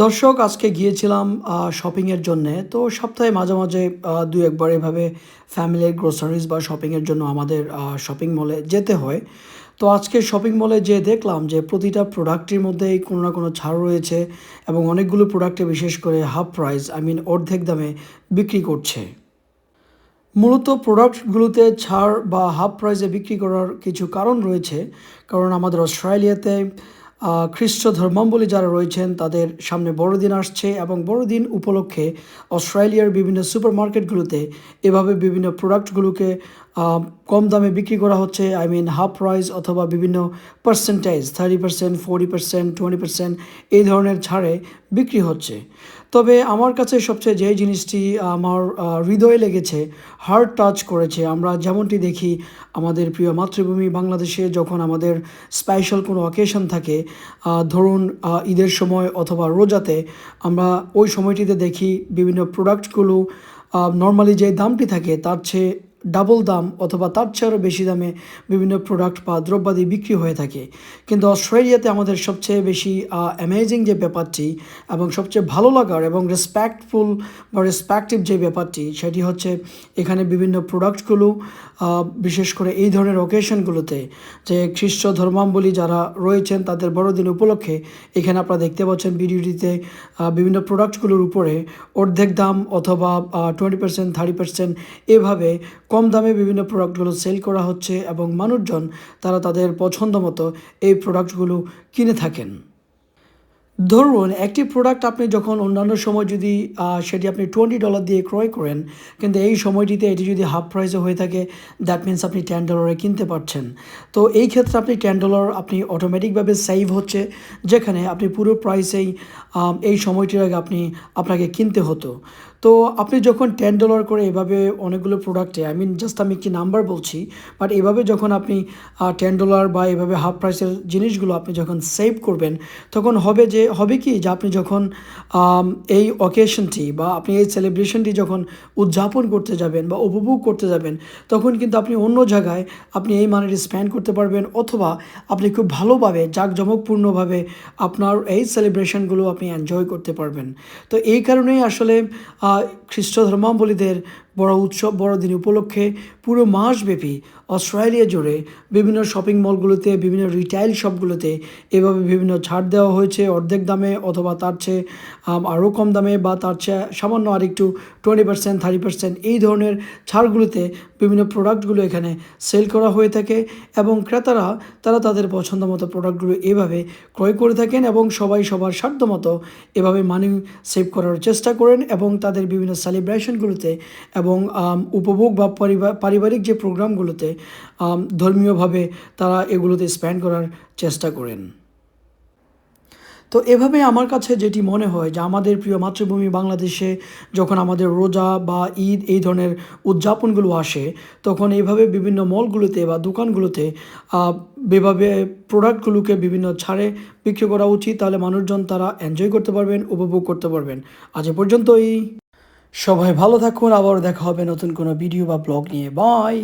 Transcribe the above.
দর্শক, আজকে গিয়েছিলাম শপিংয়ের জন্যে। তো সপ্তাহে মাঝে মাঝে দু একবার এভাবে ফ্যামিলির গ্রোসারিজ বা শপিংয়ের জন্য আমাদের শপিং মলে যেতে হয়। তো আজকে শপিং মলে যে দেখলাম যে প্রতিটা প্রোডাক্টের মধ্যেই কোনো না কোনো ছাড় রয়েছে এবং অনেকগুলো প্রোডাক্টে বিশেষ করে হাফ প্রাইস আই মিন অর্ধেক দামে বিক্রি করছে। মূলত প্রোডাক্টগুলোতে ছাড় বা হাফ প্রাইসে বিক্রি করার কিছু কারণ রয়েছে। কারণ আমাদের অস্ট্রেলিয়াতে খ্রিস্ট ধর্মাবলী যারা রয়েছেন, তাদের সামনে বড়দিন আসছে এবং বড়দিন উপলক্ষে অস্ট্রেলিয়ার বিভিন্ন সুপার মার্কেটগুলোতে এভাবে বিভিন্ন প্রোডাক্টগুলোকে কম দামে বিক্রি করা হচ্ছে। আই মিন হাফ প্রাইস অথবা বিভিন্ন percentage, thirty percent, forty percent, twenty percent এই ধরনের ছাড়ে বিক্রি হচ্ছে। তবে আমার কাছে সবচেয়ে যে জিনিসটি আমার হৃদয়ে লেগেছে হার্ট টাচ করেছে, আমরা যেমনটি দেখি আমাদের প্রিয় মাতৃভূমি বাংলাদেশে যখন আমাদের স্পেশাল কোনো অকেশন থাকে ধরুন ঈদের সময় অথবা রোজাতে আমরা ওই সময়টিতে দেখি বিভিন্ন প্রোডাক্টগুলো নর্মালি যে দামটি থাকে তার চেয়ে ডাবল দাম অথবা তার চেয়ে আরও বেশি দামে বিভিন্ন প্রোডাক্ট বা দ্রব্যাদি বিক্রি হয়ে থাকে। কিন্তু অস্ট্রেলিয়াতে আমাদের সবচেয়ে বেশি অ্যামেজিং যে ব্যাপারটি এবং সবচেয়ে ভালো লাগার এবং রেসপেক্টফুল বা রেসপেক্টিভ যে ব্যাপারটি, সেটি হচ্ছে এখানে বিভিন্ন প্রোডাক্টগুলো বিশেষ করে এই ধরনের অকেশনগুলোতে যে খ্রিস্ট ধর্মাবলী যারা রয়েছেন তাদের বড়দিন উপলক্ষে, এখানে আপনারা দেখতে পাচ্ছেন ভিডিওটিতে বিভিন্ন প্রোডাক্টগুলোর উপরে অর্ধেক দাম অথবা টোয়েন্টি পার্সেন্ট থার্টি পার্সেন্ট এভাবে কম দামে বিভিন্ন প্রোডাক্টগুলো সেল করা হচ্ছে এবং মানুষজন তারা তাদের পছন্দ মতো এই প্রোডাক্টগুলো কিনে থাকেন। ধরুন, একটি প্রোডাক্ট আপনি যখন অন্যান্য সময় যদি সেটি আপনি টোয়েন্টি ডলার দিয়ে ক্রয় করেন, কিন্তু এই সময়টিতে এটি যদি হাফ প্রাইসে হয়ে থাকে দ্যাট মিন্স আপনি টেন ডলারে কিনতে পারছেন। তো এই ক্ষেত্রে আপনি টেন ডলার আপনি অটোমেটিকভাবে সেভ হচ্ছে, যেখানে আপনি পুরো প্রাইসেই এই সময়টির আগে আপনি আপনাকে কিনতে হতো। তো আপনি যখন টেন ডলার করে এভাবে অনেকগুলো প্রোডাক্টে আই মিন জাস্ট আমি একটি নাম্বার বলছি বাট এভাবে যখন আপনি টেন ডলার বা এভাবে হাফ প্রাইসের জিনিসগুলো আপনি যখন সেভ করবেন, তখন হবে যে, হবে কি যে আপনি যখন এই অকেশনটি বা আপনি এই সেলিব্রেশনটি যখন উদযাপন করতে যাবেন বা উপভোগ করতে যাবেন, তখন কিন্তু আপনি অন্য জায়গায় আপনি এই মানিটি স্পেন্ড করতে পারবেন অথবা আপনি খুব ভালোভাবে, জাঁকজমকপূর্ণভাবে আপনার এই সেলিব্রেশনগুলো আপনি এনজয় করতে পারবেন। তো এই কারণেই আসলে খ্রিস্ট ধর্মাবলীদের বড় উৎসব বড়দিন উপলক্ষে পুরো মাসব্যাপী অস্ট্রেলিয়া জুড়ে বিভিন্ন শপিং মলগুলোতে বিভিন্ন রিটাইল শপগুলোতে এভাবে বিভিন্ন ছাড় দেওয়া হয়েছে। অর্ধেক দামে অথবা তার চেয়ে আরও কম দামে বা তার চেয়ে সামান্য আরেকটু টোয়েন্টি পার্সেন্ট থার্টি পার্সেন্ট এই ধরনের ছাড়গুলোতে বিভিন্ন প্রোডাক্টগুলো এখানে সেল করা হয়ে থাকে এবং ক্রেতারা, তারা তাদের পছন্দ মতো প্রোডাক্টগুলো এভাবে ক্রয় করে থাকেন এবং সবাই সবার সাধ্য মতো এভাবে মানি সেভ করার চেষ্টা করেন এবং তাদের বিভিন্ন সেলিব্রেশনগুলোতে এবং উপভোগ বা পরিবার পারিবারিক যে প্রোগ্রামগুলোতে ধর্মীয়ভাবে তারা এগুলোতে স্পেন্ড করার চেষ্টা করেন। তো এভাবে আমার কাছে যেটি মনে হয় যে আমাদের প্রিয় মাতৃভূমি বাংলাদেশে যখন আমাদের রোজা বা ঈদ এই ধরনের উদযাপনগুলো আসে, তখন এইভাবে বিভিন্ন মলগুলোতে বা দোকানগুলোতে এভাবে প্রোডাক্টগুলোকে বিভিন্ন ছাড়ে বিক্রি করা উচিত, তাহলে মানুষজন তারা এনজয় করতে পারবেন, উপভোগ করতে পারবেন। আজ পর্যন্তই। সবাই ভালো থাকুন আবার দেখা হবে নতুন কোনো ভিডিও বা ব্লগ নিয়ে। বাই